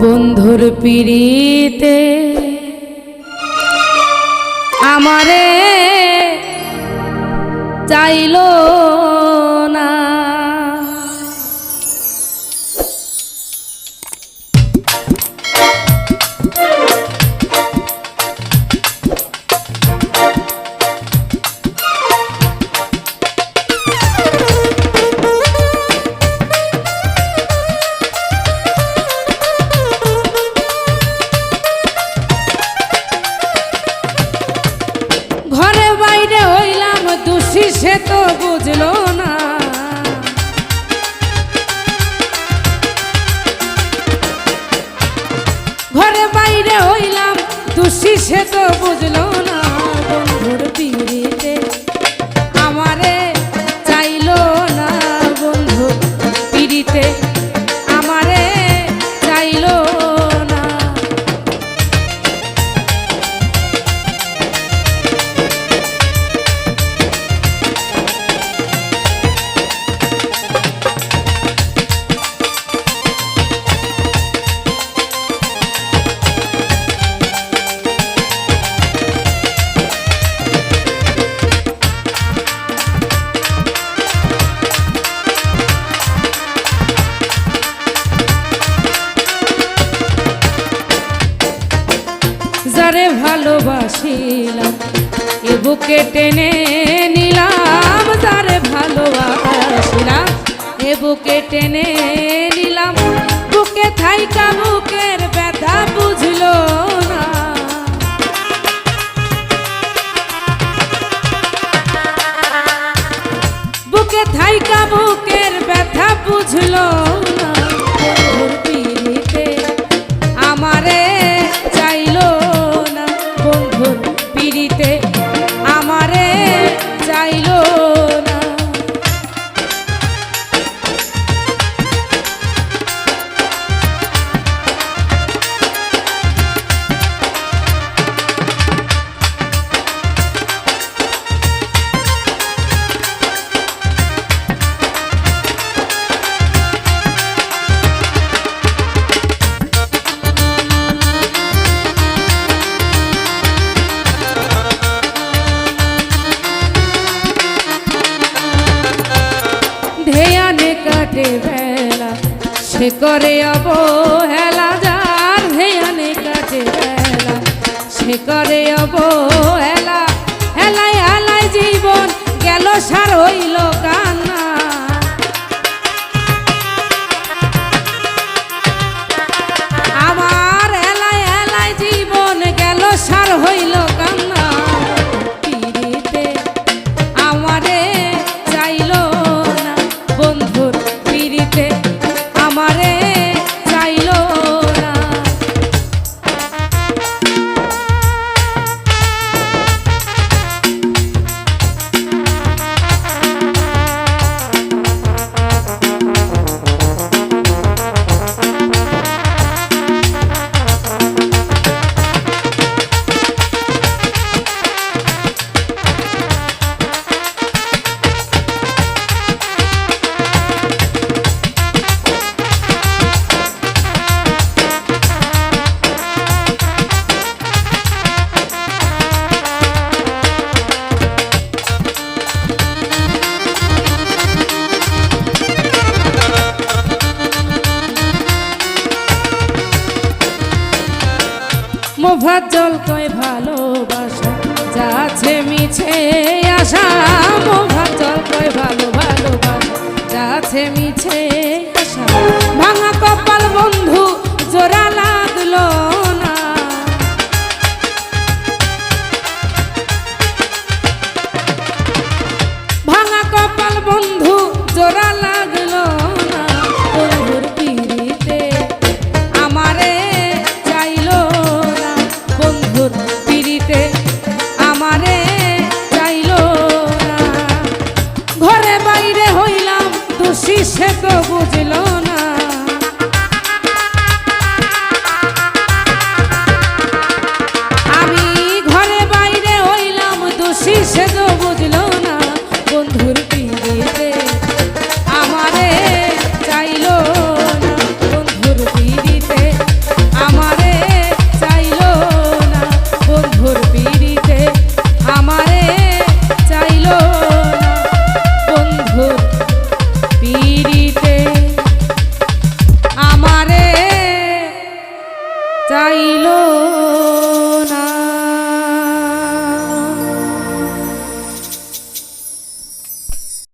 বন্ধুর পিড়িতে আমারে চাইল So. যারে ভালোবাসিলাম, এ বুকে টেনে নিলাম, যারে ভালোবাসিলাম, এ বুকে টেনে নিলাম, বুকে থাইকা বুকের ব্যথা বুঝলো না। বুকে থাইকা বুকের ব্যথা বুঝলো বেলা সে করে অবহেলা, যার কাটে বেলা। সে করে অবহেলা হেলাই হেলাই জীবন গেল সার হইল কান্না। আমার এলাই এলাই জীবন গেল সার হইল কান্না। আমারে মোভাজ্জল কয় ভালোবাসা যাচ্ছে মিছে আশা। মোভাজ্জল কয় ভালো ভালোবাসা যাচ্ছে মিছে আশা। ভাঙা কপাল বন্ধু, জোড়া লাগল না। ভাঙা কপাল বন্ধু, জোড়া